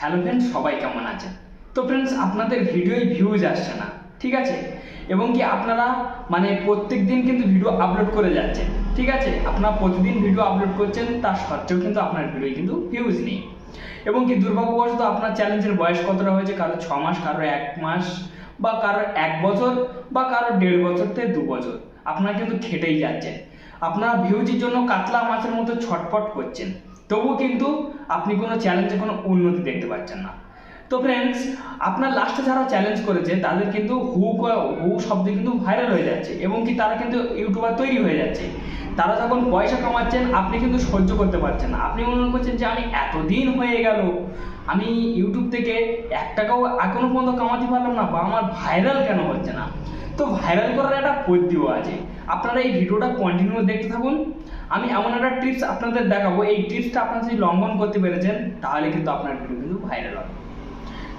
Hello friends সবাই কেমন আছেন? তো ফ্রেন্ডস আপনাদের ভিডিওয় ভিউজ আসছে না, ঠিক আছে? এবং কি আপনারা মানে প্রত্যেক দিন কিন্তু ভিডিও আপলোড করে যাচ্ছেন, ঠিক আছে? আপনারা প্রতিদিন ভিডিও আপলোড করছেন, তার সত্ত্বেও কিন্তু আপনার ভিডিও কিন্তু ভিউজ নেই। এবং কি দুর্ভাগ্যবশত আপনার চ্যালেঞ্জের বয়স কতটা হয়েছে? কারও ছ মাস, কারও এক মাস, বা কারও এক বছর, বা কারও দেড় বছর থেকে দু বছর। আপনারা কিন্তু খেটেই যাচ্ছেন। আপনারা ভিউজের জন্য কাতলা মাছের মতো ছটফট করছেন। তবুও কিন্তু আপনি কোনো চ্যালেঞ্জে কোনো উন্নতি দেখতে পাচ্ছেন না। তো ফ্রেন্ডস আপনার লাস্টে যারা চ্যালেঞ্জ করেছে, তাদের কিন্তু হু হু শব্দ কিন্তু ভাইরাল হয়ে যাচ্ছে এবং কি তারা কিন্তু ইউটিউবার তৈরি হয়ে যাচ্ছে। তারা যখন পয়সা কামাচ্ছেন, আপনি কিন্তু সহ্য করতে পারছেন না। আপনি মনে করছেন যে আমি এতদিন হয়ে গেল, আমি ইউটিউব থেকে এক টাকাও এখনও পর্যন্ত কামাতে পারলাম না বা আমার ভাইরাল কেন হচ্ছে না? তো ভাইরাল করার একটা পদ্ধতিও আছে। আপনারা এই ভিডিওটা কন্টিনিউ দেখতে থাকুন। আমি এমন একটা টিপস আপনাদের দেখাবো, এই টিপসটা আপনারা যদি লঙ্ঘন করতে পেরেছেন, তাহলে কিন্তু আপনার ভিডিও কিন্তু ভাইরাল হবে।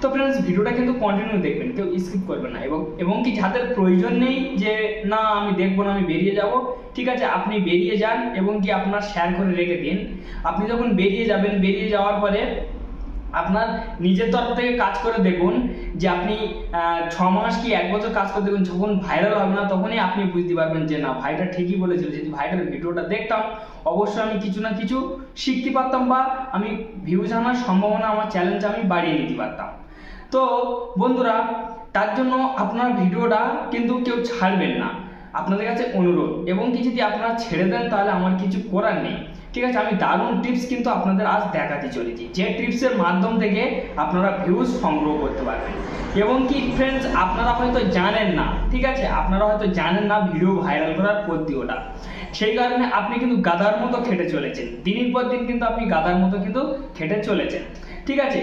তো ফ্রেন্ডস ভিডিওটা কিন্তু কন্টিনিউ দেখবেন, কেউ স্কিপ করবে না এবং এবং কি যাদের প্রয়োজন নেই যে, না, আমি দেখব না, আমি বেরিয়ে যাব, ঠিক আছে, আপনি বেরিয়ে যান এবং কি আপনার শেয়ার করে রেখে দিন। আপনি যখন বেরিয়ে যাবেন, বেরিয়ে যাওয়ার পরে আপনার নিজের তরফ থেকে কাজ করে দেখুন যে আপনি ছ মাস কি এক বছর কাজ করে দেখুন, যখন ভাইরাল হবে না, তখনই আপনি বুঝতে পারবেন যে না, ভাইটা ঠিকই বলেছিল যদি ভাইটার ভিডিওটা দেখতাম, অবশ্যই আমি কিছু না কিছু শিখতে পারতাম বা আমি ভিউজ আনার সম্ভাবনা আমার চ্যালেঞ্জ আমি বাড়িয়ে নিতে পারতাম। তো বন্ধুরা, তার জন্য আপনার ভিডিওটা কিন্তু কেউ ছাড়বেন না। আপনাদের কাছে অনুরোধ, এবং কি যদি আপনারা ছেড়ে দেন, তাহলে আমার কিছু করার নেই। ঠিক আছে, আমি দারুণ টিপস কিন্তু আপনাদের আজ দেখাতে চলেছি। যে টিপসের মাধ্যম থেকে আপনারা ভিউজ সংগ্রহ করতে পারবেন। এবং কি ফ্রেন্ডস আপনারা হয়তো জানেন না, ঠিক আছে? আপনারা হয়তো জানেন না ভিডিও ভাইরাল করার পদ্ধতিটা। সেই কারণে আপনি কিন্তু গাদার মতো খেটে চলেছেন। দিনের পর দিন কিন্তু আপনি গাদার মতো কিন্তু খেটে চলেছেন। ঠিক আছে?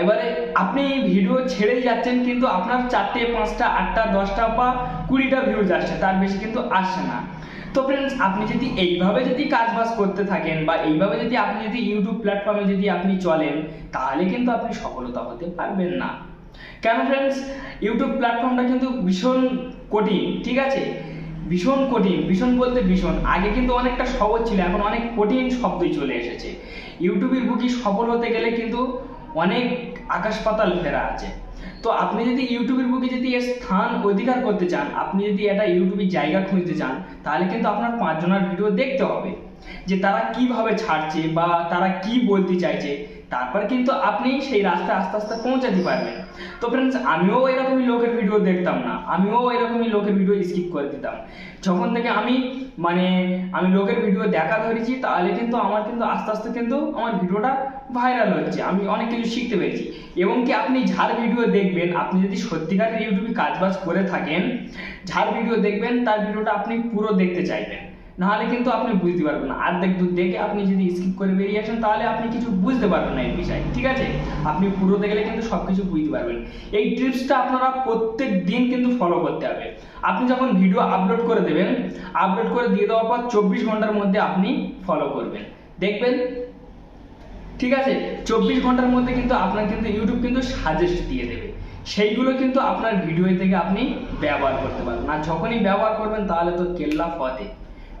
এবারে আপনি ভিডিও ছেড়েই যাচ্ছেন কিন্তু আপনার চারটে, পাঁচটা, আটটা, দশটা বা কুড়িটা ভিউজ আসছে, তার বেশি কিন্তু আসছে না। তো ফ্রেন্ডস আপনি যদি এইভাবে যদি কাজবাজ করতে থাকেন বা এইভাবে যদি আপনি যদি ইউটিউব প্ল্যাটফর্মে যদি আপনি চলেন, তাহলে কিন্তু আপনি সফলতা হতে পারবেন না। কেন ফ্রেন্ডস ইউটিউব প্ল্যাটফর্মটা কিন্তু ভীষণ কঠিন, ঠিক আছে? ভীষণ কঠিন, ভীষণ বলতে ভীষণ। আগে কিন্তু অনেকটা সহজ ছিল, এখন অনেক কঠিন শব্দই চলে এসেছে। ইউটিউবের বুকি সফল হতে গেলে কিন্তু অনেক আকাশ পাতাল ফেরা আছে। তো আপনি যদি ইউটিউবের বুকে যদি এর স্থান অধিকার করতে চান, আপনি যদি একটা ইউটিউবের জায়গা খুঁজতে চান, তাহলে কিন্তু আপনার পাঁচজনের ভিডিও দেখতে হবে। যে তারা কীভাবে ছাড়ছে বা তারা কি বলতে চাইছে তারপর কিন্তু আপনি সেই রাস্তায় আস্তে আস্তে পৌঁছাতে পারবেন। তো ফ্রেন্ডস আমিও এরকমই লোকের ভিডিও দেখতাম না। আমিও এরকমই লোকের ভিডিও স্কিপ করে দিতাম। যখন থেকে আমি মানে আমি লোকের ভিডিও দেখা ধরেছি, তাহলে কিন্তু আমার কিন্তু আস্তে আস্তে কিন্তু আমার ভিডিওটা ভাইরাল হচ্ছে। আমি অনেক কিছু শিখতে পেরেছি। এবং কি আপনি যার ভিডিও দেখবেন, আপনি যদি সত্যিকারের ইউটিউবে কাজবাজ করে থাকেন যার ভিডিও দেখবেন, তার ভিডিওটা আপনি পুরো দেখতে চাইবেন। নাহলে কিন্তু আপনি বুঝতে পারবেন না। অর্ধেক দূর দেখে আপনি যদি স্কিপ করে বেরিয়ে আসেন, তাহলে আপনি কিছু বুঝতে পারবেন না এই বিষয়ে, ঠিক আছে? আপনি পুরো দেখলে কিন্তু সব কিছু বুঝতে পারবেন। এই টিপসটা আপনারা প্রত্যেক দিন কিন্তু ফলো করতে হবে। আপনি যখন ভিডিও আপলোড করে দেবেন আপলোড করে দিয়ে দেওয়ার পর চব্বিশ ঘণ্টার মধ্যে আপনি ফলো করবেন। দেখবেন? ঠিক আছে? চব্বিশ ঘণ্টার মধ্যে কিন্তু আপনার কিন্তু ইউটিউব কিন্তু সাজেস্ট দিয়ে দেবে। সেইগুলো কিন্তু আপনার ভিডিও থেকে আপনি ব্যবহার করতে পারবেন। আর যখনই ব্যবহার করবেন, তাহলে তো কেল্লা ফতে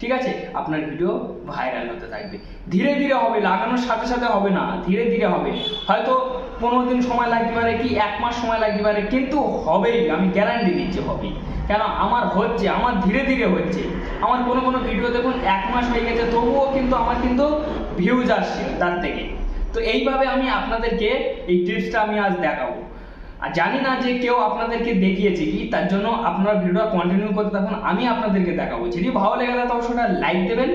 ঠিক আছে? আপনার ভিডিও ভাইরাল হতে থাকবে। ধীরে ধীরে হবে, লাগানোর সাথে সাথে হবে না, ধীরে ধীরে হবে। হয়তো পনেরো দিন সময় লাগতে পারে কি, এক মাস সময় লাগতে পারে, কিন্তু হবেই, আমি গ্যারান্টি দিচ্ছি হবে কেন? আমার হচ্ছে, আমার ধীরে ধীরে হচ্ছে। আমার কোনো কোনো ভিডিও দেখুন, এক মাস হয়ে গেছে, তবুও কিন্তু আমার কিন্তু ভিউজ আসছে তার থেকে। তো এইভাবে আমি আপনাদেরকে এই টিপসটা আমি আজ দেখাবো। আর জানি না যে কেউ আপনাদেরকে দেখিয়েছে কি, তার জন্য আপনারা ভিডিওটা কন্টিনিউ করতে থাকুন, আমি আপনাদেরকে দেখাবো। যদি ভালো লেগে থাকে তবে সেটা লাইক দেবেন।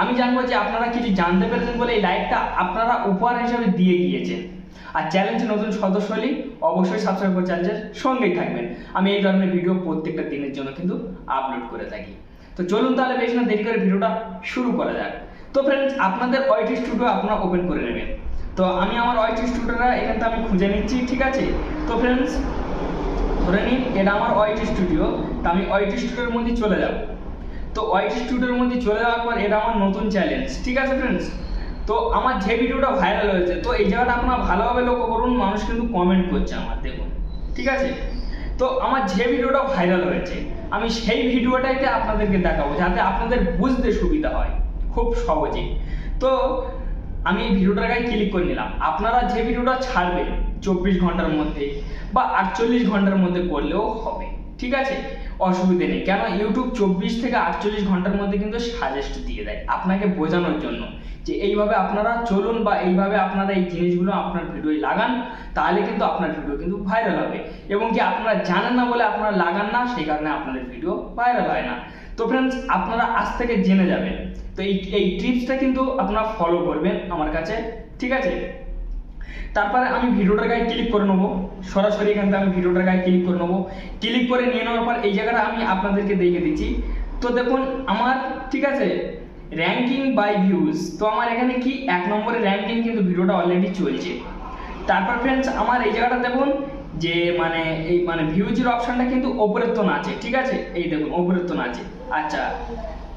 আমি জানব যে আপনারা কিছু জানতে পেরেছেন বলে এই লাইকটা আপনারা উপহার হিসাবে দিয়ে গিয়েছেন। আর চ্যালেঞ্জে নতুন সদস্য হলে অবশ্যই সাবস্ক্রাইব করে চ্যালেঞ্জের সঙ্গেই থাকবেন। আমি এই ধরনের ভিডিও প্রত্যেকটা দিনের জন্য কিন্তু আপলোড করে থাকি। তো চলুন তাহলে বেশি না, দেরি করে ভিডিওটা শুরু করা যাক। তো ফ্রেন্ডস আপনাদের ওয়াইটি স্টুডিও আপনারা ওপেন করে নেবেন। তো আমি আমার ওয়াইটি স্টুডিওটা এখানটা আমি খুঁজে নিচ্ছি, ঠিক আছে? তো ফ্রেন্ডস ধরে নিন এটা আমার ওয়াইটি স্টুডিও তো আমি ওয়াইটি স্টুডিওর মধ্যে চলে যাব। তো ওয়াইটি স্টুডিওর মধ্যে চলে যাওয়ার পর এটা আমার নতুন চ্যালেঞ্জ ঠিক আছে ফ্রেন্ডস তো আমার যে ভিডিওটা ভাইরাল হয়েছে, তো এই জায়গাটা আপনারা ভালোভাবে লক্ষ্য করুন, মানুষ কিন্তু কমেন্ট করছে আমার, দেখুন, ঠিক আছে? তো আমার যে ভিডিওটা ভাইরাল হয়েছে, আমি সেই ভিডিওটাইতে আপনাদেরকে দেখাবো, যাতে আপনাদের বুঝতে সুবিধা হয়, খুব সহজেই। তো আমি এই ভিডিওটার গায়ে ক্লিক করে নিলাম। আপনারা যে ভিডিওটা ছাড়বেন চব্বিশ ঘণ্টার মধ্যে বা আটচল্লিশ ঘণ্টার মধ্যে করলেও হবে, ঠিক আছে? অসুবিধে নেই। কেন ইউটিউব চব্বিশ থেকে আটচল্লিশ ঘণ্টার মধ্যে কিন্তু সাজেস্ট দিয়ে দেয় আপনাকে বোঝানোর জন্য যে এইভাবে আপনারা চলুন বা এইভাবে আপনারা এই জিনিসগুলো আপনার ভিডিওয় লাগান, তাহলে কিন্তু আপনার ভিডিও কিন্তু ভাইরাল হবে। এবং কি আপনারা জানেন না বলে আপনারা লাগান না, সেই কারণে আপনাদের ভিডিও ভাইরাল হয় না। তো ফ্রেন্ডস আপনারা আজ থেকে জেনে যাবেন তো এই এই টিপসটা কিন্তু আপনারা ফলো করবেন আমার কাছে, ঠিক আছে? তারপরে আমি ভিডিওটার গায়ে ক্লিক করে নেব। সরাসরি এখান থেকে আমি ভিডিওটার গায়ে ক্লিক করে নেব। ক্লিক করে নিয়ে নেওয়ার পর এই জায়গাটা আমি আপনাদেরকে দেখে দিচ্ছি। তো দেখুন, আমার, ঠিক আছে? র্যাঙ্কিং বাই ভিউজ তো আমার এখানে কি? এক নম্বরে র্যাঙ্কিং কিন্তু ভিডিওটা অলরেডি চলছে। তারপর ফ্রেন্ডস আমার এই জায়গাটা দেখুন, যে মানে এই মানে ভিউজের অপশনটা কিন্তু ওপরের তো আছে, ঠিক আছে? এই দেখুন ওপরের তো আছে। আচ্ছা।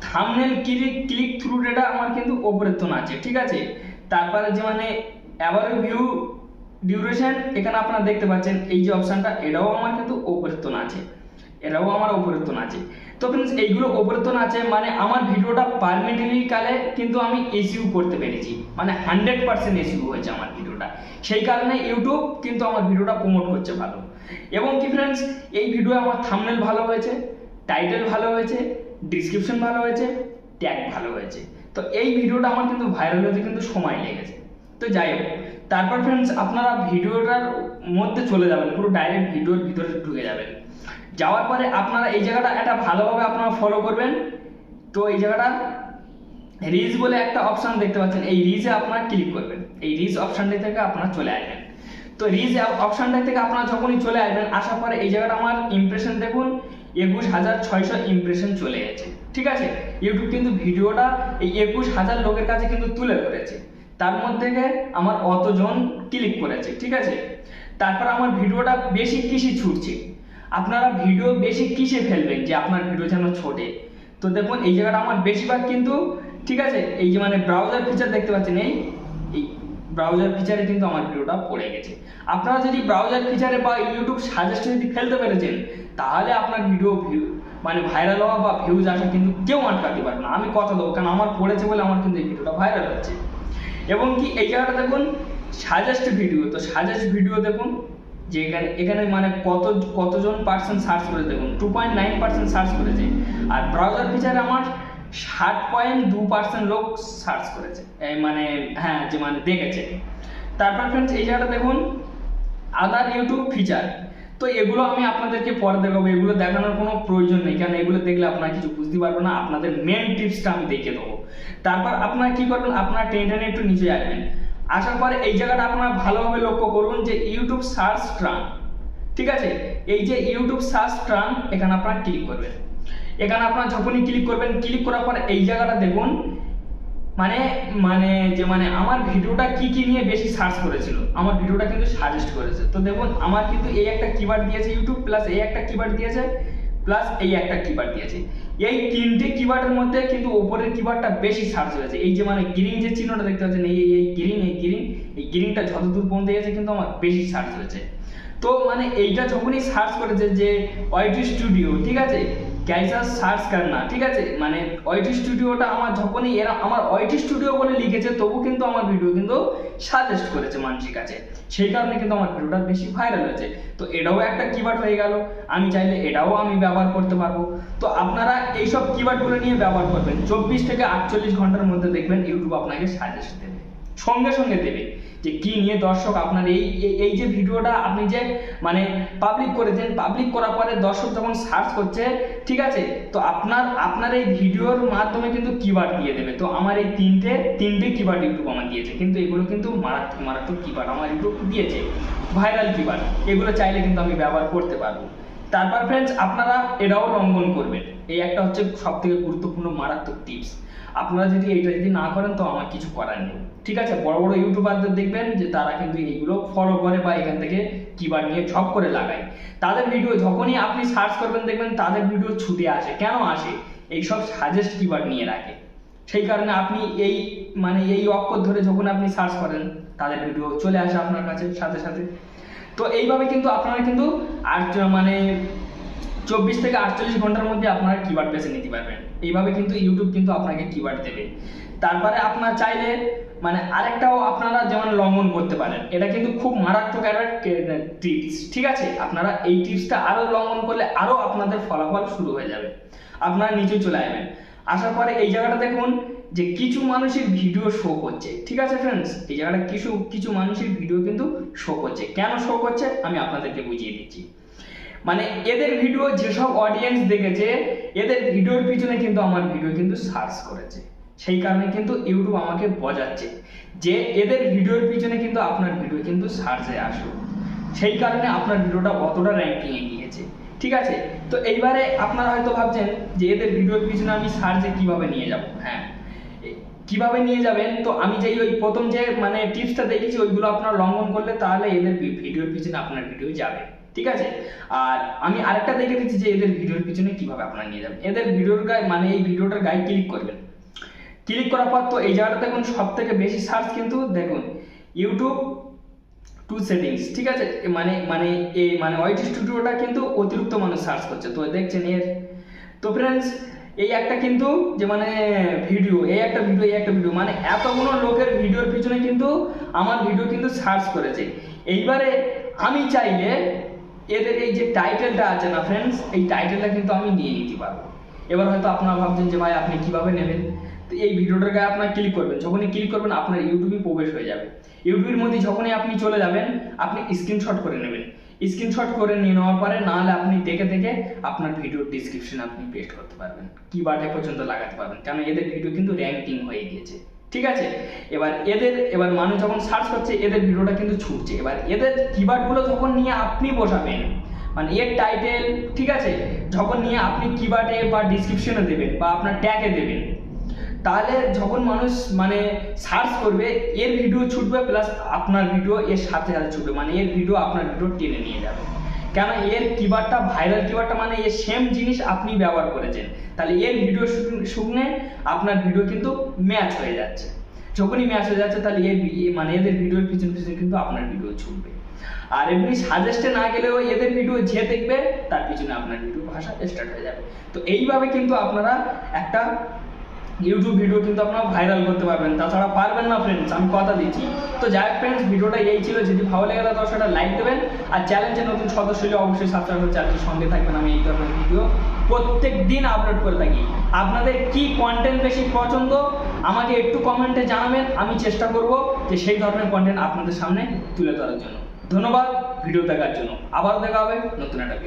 Thumbnail click click through data আমার কিন্তু ওপরের তো না আছে, ঠিক আছে? তারপরে যে মানে অ্যাভারেজ ভিউ ডিউরেশন এখানে আপনারা দেখতে পাচ্ছেন, এই যে অপশনটা এটাও আমার কিন্তু ওপরের তো না আছে। এটাও আমার ওপরের তো না আছে। তো ফ্রেন্ডস এইগুলো ওপরের তো না আছে মানে আমার ভিডিওটা পারমিনেন্টলি কালে কিন্তু আমি এসিউ করতে পেরেছি। মানে হান্ড্রেড পার্সেন্ট এসিউ হয়েছে আমার ভিডিওটা। সেই কারণে ইউটিউব কিন্তু আমার ভিডিওটা প্রমোট করছে ভালো। এবং কি ফ্রেন্ডস এই ভিডিও আমার থামনেল ভালো হয়েছে টাইটেল ভালো হয়েছে ডিসক্রিপশন ভালো হয়েছে ট্যাগ ভালো হয়েছে। তো এই ভিডিওটা আমার কিন্তু ভাইরাল হতে কিন্তু সময় লেগেছে। তো যাই হোক, তারপর ফ্রেন্ডস আপনারা ভিডিওটার মধ্যে চলে যাবেন, পুরো ডাইরেক্ট ভিডিওর ভিতরে ঢুকে যাবেন। যাওয়ার পরে আপনারা এই জায়গাটা একটা ভালোভাবে আপনারা ফলো করবেন। তো এই জায়গাটা রিজ বলে একটা অপশান দেখতে পাচ্ছেন, এই রিজে আপনারা ক্লিক করবেন। এই রিজ অপশনটি থেকে আপনারা চলে আসবেন। তো রিজ অপশানটা থেকে আপনারা যখনই চলে আসবেন, আসার পরে এই জায়গাটা আমার ইমপ্রেশন দেখুন। একুশ হাজার ছয়শো ইমপ্রেশন চলে গেছে, ঠিক আছে? ইউটিউব কিন্তু ভিডিওটা এই একুশ হাজার লোকের কাছে কিন্তু তুলে ধরেছে। তার মধ্যে আমার অতজন ক্লিক করেছে, ঠিক আছে? তারপর আমার ভিডিওটা বেশি কিসে ছুটছে? আপনারা ভিডিও বেশি কিসে ফেলবেন যে আপনার ভিডিও যেন ছোটে? তো দেখুন, এই জায়গাটা আমার বেশিরভাগ কিন্তু, ঠিক আছে? এই যে মানে ব্রাউজার ফিচার দেখতে পাচ্ছেন এই ব্রাউজার ফিচারে কিন্তু আমার ভিডিওটা পড়ে গেছে। আপনারা যদি ব্রাউজার ফিচারে বা ইউটিউব সাজেস্টে যদি ফেলতে পেরেছেন, তাহলে আপনার ভিডিও ভিউ মানে ভাইরাল হওয়া বা ভিউজ আসা কিন্তু কেউ আটকাতে পারবে না। আমি কথা দেবো, কারণ আমার পড়েছে বলে আমার কিন্তু এই ভিডিওটা ভাইরাল হচ্ছে। এবং কি, এই জায়গাটা দেখুন সাজেস্ট ভিডিও তো সাজেস্ট ভিডিও দেখুন, যে এখানে এখানে মানে কত, কতজন পার্সেন্ট সার্চ করে দেখুন two point nine percent search করেছে। আর ব্রাউজার ফিচারে আমার ষাট পয়েন্ট দু পার্সেন্ট লোক সার্চ করেছে। মানে হ্যাঁ যে মানে দেখেছে। তারপর ফ্রেন্ডস এই জায়গাটা দেখুন আদার ইউটিউব ফিচার তো এগুলো আমি আপনাদেরকে পরে দেখাবো। এগুলো দেখানোর কোনো প্রয়োজন নেই। কারণ এগুলো দেখলে আপনারা কিছু বুঝতে পারবেন না। আপনাদের মেন টিপসটা আমি দেখে দেবো। তারপর আপনারা কি করবেন? আপনারা টেনে টেনে একটু নিচে আসবেন। আসার পরে এই জায়গাটা আপনারা ভালোভাবে লক্ষ্য করুন যে ইউটিউব সার্চ ট্রান ঠিক আছে? এই যে ইউটিউব সার্চ ট্রান এখানে আপনারা ক্লিক করবেন। এখানে আপনারা যখনই ক্লিক করবেন ক্লিক করার পর এই জায়গাটা দেখুন মানে মানে যে মানে আমার ভিডিওটা কি কি নিয়ে বেশি সার্চ করেছিল? আমার ভিডিওটা কিন্তু সাজেস্ট করেছে। তো দেখুন, আমার কিন্তু এই একটা কিওয়ার্ড দিয়েছে ইউটিউব প্লাস এই একটা কিওয়ার্ড দিয়েছে প্লাস এই একটা কিওয়ার্ড দিয়েছে। এই তিনটে কিওয়ার্ডের মধ্যে কিন্তু ওপরের কিওয়ার্ডটা বেশি সার্চ হয়েছে। এই যে মানে গ্রিন যে চিহ্নটা দেখতে পাচ্ছেন, এই, এই- গ্রিন এই গ্রিন এই গ্রিনটা যত দূর পর্যন্ত গেছে কিন্তু আমার বেশি সার্চ হয়েছে। তো মানে এইটা যখনই সার্চ করেছে যে ওয়াইটি স্টুডিও ঠিক আছে? ক্যাইসা সার্চ করনা ঠিক আছে? মানে ওইটি স্টুডিওটা আমার যখনই এরা আমার ওইটি স্টুডিও বলে লিখেছে, তবু কিন্তু আমার ভিডিও কিন্তু সাজেস্ট করেছে মানুষের কাছে। সেই কারণে কিন্তু আমার ভিডিওটা বেশি ভাইরাল হয়েছে। তো এটাও একটা কিওয়ার্ড হয়ে গেল। আমি চাইলে এটাও আমি ব্যবহার করতে পারব। তো আপনারা এইসব কিওয়ার্ডগুলো নিয়ে ব্যবহার করবেন। চব্বিশ থেকে আটচল্লিশ ঘণ্টার মধ্যে দেখবেন ইউটিউব আপনাকে সাজেস্ট দেবে। সঙ্গে সঙ্গে দেবে যে কি নিয়ে দর্শক আপনার এই, এই- যে ভিডিওটা আপনি যে মানে পাবলিক করেছেন পাবলিক করার পরে দর্শক যখন সার্চ করছে, ঠিক আছে? তো আপনার আপনার এই ভিডিওর মাধ্যমে কিন্তু কিওয়ার্ড দিয়ে দেবে। তো আমার এই তিনটে তিনটে কিওয়ার্ড ইউটিউব আমার দিয়েছে। কিন্তু এগুলো কিন্তু মারাত্মক মারাত্মক কিওয়ার্ড আমার ইউটিউব দিয়েছে। ভাইরাল কিওয়ার্ড এগুলো চাইলে কিন্তু আমি ব্যবহার করতে পারব। তারপর ফ্রেন্ডস আপনারা এটাও লঙ্ঘন করবেন। এই একটা হচ্ছে সব থেকে গুরুত্বপূর্ণ মারাত্মক টিপস আপনারা যদি এইটা যদি না করেন, তো আমার কিছু করার নেই। ঠিক আছে, বড় বড় ইউটিউবারদের দেখবেন যে তারা কিন্তু এইগুলো ফলো করে বা এখান থেকে কিবার নিয়ে ঝপ করে লাগায়। তাদের ভিডিও যখনই আপনি সার্চ করবেন, দেখবেন তাদের ভিডিও ছুটে আসে। কেন আসে? এইসব সাজেস্ট কিবার নিয়ে রাখে। সেই কারণে আপনি এই মানে এই অক্ষর ধরে যখন আপনি সার্চ করেন, তাদের ভিডিও চলে আসে আপনার কাছে সাথে সাথে। তো এইভাবে কিন্তু আপনারা কিন্তু আর মানে চব্বিশ থেকে আটচল্লিশ ঘণ্টার মধ্যে আপনারা কিওয়ার্ড বেছে নিতে পারবেন। এইভাবে কিন্তু ইউটিউব কিন্তু আপনাকে কিওয়ার্ড দেবে। তারপরে আপনার চাইলে মানে আরেকটাও আপনারা যেমন লঙ্ঘন করতে পারেন, এটা কিন্তু খুব মারাত্মক একটা টিপস ঠিক আছে? আপনারা এই টিপসটা আরও লঙ্ঘন করলে আরও আপনাদের ফলাফল শুরু হয়ে যাবে। আপনারা নিচে চলে আসবেন। আসার পরে এই জায়গাটা দেখুন যে কিছু মানুষের ভিডিও শো করছে, ঠিক আছে ফ্রেন্ডস এই জায়গাটা কিছু কিছু মানুষের ভিডিও কিন্তু শো করছে। কেন শো করছে? আমি আপনাদেরকে বুঝিয়ে দিচ্ছি। মানে এদের ভিডিও যেসব অডিয়েন্স দেখেছে, এদের ভিডিওর পিছনে কিন্তু আমার ভিডিও কিন্তু সার্চ করেছে। সেই কারণে কিন্তু ইউটিউব আমাকে বজাচ্ছে যে এদের ভিডিওর পিছনে কিন্তু আপনার ভিডিও কিন্তু সার্চে আসুক সেই কারণে আপনার ভিডিওটা অতটা র্যাঙ্কিংয়ে গিয়েছে, ঠিক আছে? তো এইবারে আপনারা হয়তো ভাবছেন যে এদের ভিডিওর পিছনে আমি সার্চে কীভাবে নিয়ে যাব? হ্যাঁ কীভাবে নিয়ে যাবেন? তো আমি যেই ওই প্রথম যে মানে টিপসটা দেখেছি ওইগুলো আপনারা লঙ্ঘন করলে তাহলে এদের ভিডিওর পিছনে আপনার ভিডিও যাবে, ঠিক আছে? আর আমি আরেকটা দেখে দিচ্ছি যে এদের ভিডিওর পিছনে কীভাবে আপনারা নিয়ে যাবেন। এদের ভিডিওর গায়ে মানে এই ভিডিওটার গায়ে ক্লিক করবেন। ক্লিক করার পর তো এই জায়গাটা দেখুন সব থেকে বেশি সার্চ কিন্তু দেখুন ইউটিউব টু সেটিংস ঠিক আছে? মানে মানে এই মানে ওয়াইটি স্টুডিওটা কিন্তু অতিরিক্ত মানুষ সার্চ করছে। তো দেখছেন এর, তো ফ্রেন্ডস এই একটা কিন্তু যে মানে ভিডিও এই একটা ভিডিও এই একটা ভিডিও মানে এতগুলো লোকের ভিডিওর পিছনে কিন্তু আমার ভিডিও কিন্তু সার্চ করেছে। এইবারে আমি চাইলে এদের এই যে টাইটেলটা আছে না ফ্রেন্ডস এই টাইটেলটা কিন্তু আমি নিয়ে নিতে পারব। এবার হয়তো আপনারা ভাবছেন যে ভাই আপনি কীভাবে নেবেন? তো এই ভিডিওটার গায়ে আপনার ক্লিক করবেন। যখনই ক্লিক করবেন, আপনার ইউটিউবে প্রবেশ হয়ে যাবে। ইউটিউবের মধ্যে যখনই আপনি চলে যাবেন, আপনি স্ক্রিনশট করে নেবেন। স্ক্রিনশট করে নিয়ে নেওয়ার পরে নাহলে আপনি দেখে দেখে আপনার ভিডিওর ডিসক্রিপশন আপনি পেস্ট করতে পারবেন। কি বাটে পর্যন্ত লাগাতে পারবেন। কারণ এদের ভিডিও কিন্তু র্যাঙ্কিং হয়ে গিয়েছে। ঠিক আছে? এবার এদের, এবার মানুষ যখন সার্চ করছে, এদের ভিডিওটা কিন্তু ছুটছে। এবার এদের কিবার্ডগুলো যখন নিয়ে আপনি বসাবেন মানে এর টাইটেল ঠিক আছে? যখন নিয়ে আপনি কিবার্ডে বা ডিসক্রিপশনে দেবেন বা আপনার ট্যাগে দেবেন তাহলে যখন মানুষ মানে সার্চ করবে, এর ভিডিও ছুটবে প্লাস আপনার ভিডিও এর সাথে সাথে ছুটবে। মানে এর ভিডিও আপনার ভিডিও টেনে নিয়ে যাবে। কেন এর কিবারটা ভাইরাল কিবারটা মানে এর সেম জিনিস আপনি ব্যবহার করেছেন। তাহলে এর ভিডিও শুনে আপনার ভিডিও কিন্তু ম্যাচ হয়ে যাচ্ছে। যখনই ম্যাচ হয়ে যাচ্ছে, তাহলে এর মানে এদের ভিডিওর পিছনে পিছনে কিন্তু আপনার ভিডিও ছুটবে। আর এমনি সাজেস্টে না গেলেও এদের ভিডিও যে দেখবে, তার পিছনে আপনার ভিডিও ভাষা স্টার্ট হয়ে যাবে। তো এইভাবে কিন্তু আপনারা একটা ইউটিউব ভিডিও কিন্তু আপনারা ভাইরাল করতে পারবেন। তাছাড়া পারবেন না ফ্রেন্ডস আমি কথা দিচ্ছি। তো যাই ফ্রেন্ডস ভিডিওটা এই ছিল। যদি ভালো লেগে থাকে সেটা লাইক দেবেন। আর চ্যালেঞ্জে নতুন সদস্য হলে অবশ্যই সাবস্ক্রাইব করে চ্যানেলের সঙ্গে থাকবেন। আমি এই ধরনের ভিডিও প্রত্যেক দিন আপলোড করে থাকি। আপনাদের কি কন্টেন্ট বেশি পছন্দ, আমাকে একটু কমেন্টে জানাবেন। আমি চেষ্টা করব যে সেই ধরনের কন্টেন্ট আপনাদের সামনে তুলে ধরার জন্য। ধন্যবাদ ভিডিও দেখার জন্য। আবার দেখা হবে নতুন একটা